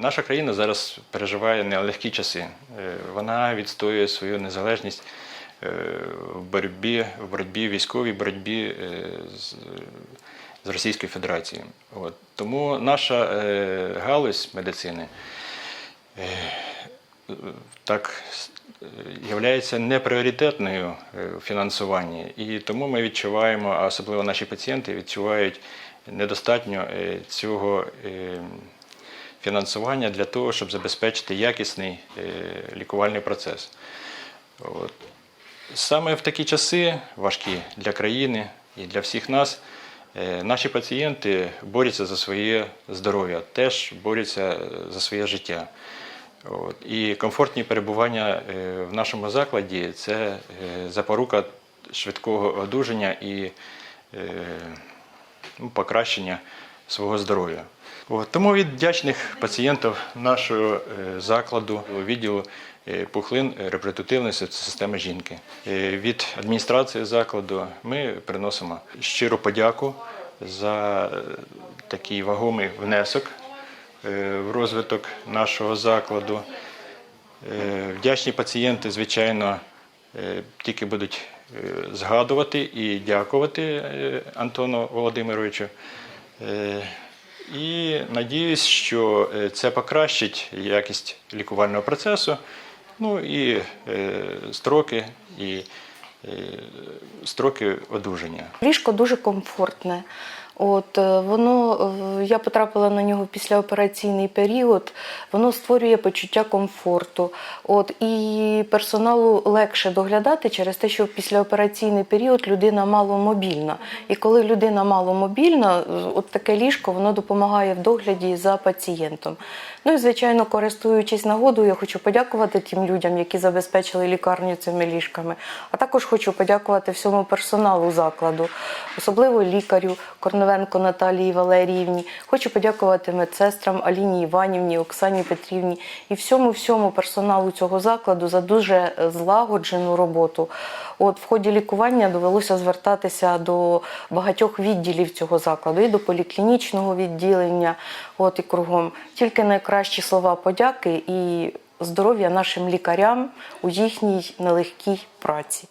Наша країна зараз переживає нелегкі часи. Е, Вона відстоює свою незалежність е, в боротьбі, в боротьбі військовій боротьбі е, з, з Російською Федерацією. От. Тому наша галузь медицини так є непріоритетною у фінансуванні. І тому ми відчуваємо, а особливо наші пацієнти відчувають недостатньо цього фінансування для того, щоб забезпечити якісний е, лікувальний процес. От. Саме в такі часи важкі для країни і для всіх нас. е, Наші пацієнти борються за своє здоров'я, теж борються е, за своє життя. От. І комфортні перебування в нашому закладі це запорука швидкого одужання і ну, покращення свого здоров'я. Тому від вдячних пацієнтів нашого е, закладу, відділу е, пухлин е, репродуктивної системи жінки. Від адміністрації закладу ми приносимо щиру подяку за такий вагомий внесок в розвиток нашого закладу. Вдячні пацієнти, звичайно, тільки будуть згадувати і дякувати Антону Володимировичу. Е, І надіюсь, що е, це покращить якість лікувального процесу, ну і е, строки, і строки одужання. Ліжко дуже комфортне. От е, воно е, я потрапила на нього в післяопераційний період. Воно створює почуття комфорту. От і персоналу легше доглядати через те, що післяопераційний період людина маломобільна. І коли людина маломобільна, от таке ліжко воно допомагає в догляді за пацієнтом. Ну і звичайно, користуючись нагодою, я хочу подякувати тим людям, які забезпечили лікарню цими ліжками. А також хочу подякувати всьому персоналу закладу, особливо лікарю Корновенко Наталії Валеріївні. Хочу подякувати медсестрам Аліні Іванівні, Оксані Петрівні і всьому всьому персоналу цього закладу за дуже е, злагоджену роботу. От в ході лікування довелося звертатися до багатьох відділів цього закладу, і до поліклінічного відділення, от і кругом. Тільки найкращі слова подяки і здоров'я нашим лікарям у їхній нелегкій праці.